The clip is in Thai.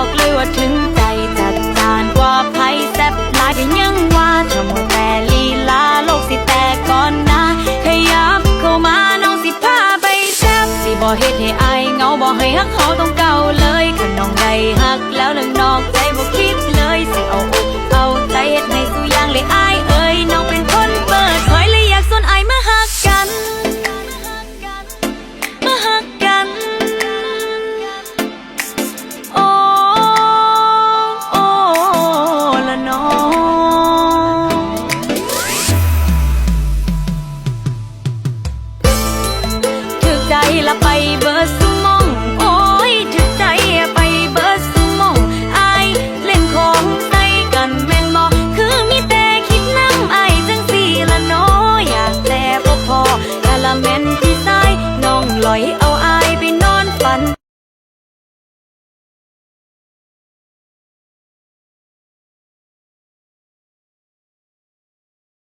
บอกเลยว่าถึงใจจัดจานกว่าไพ่แซ่บลายกันยังว่าทำว่าแต่ลีลาโลกสิแต่ก่อนนะขยับเข้ามาน้องสิพาไปแซ่บสิบ่เฮ็ดให้อายเงาบ่ให้ฮักเขาต้องเก่าเลยขน้องได้ฮักแล้วเรื่องนอกใจบ่คิด ละไปเบิดสมอง โอ้ยถึกใจไปเบิดสมองอเล่นของใส่กันแม่นบ่คือมีแต่คิดน้ำไอจังสีละน้ออยากแต่พอพอกะละแม่นพี่ชายน้องลอยเอา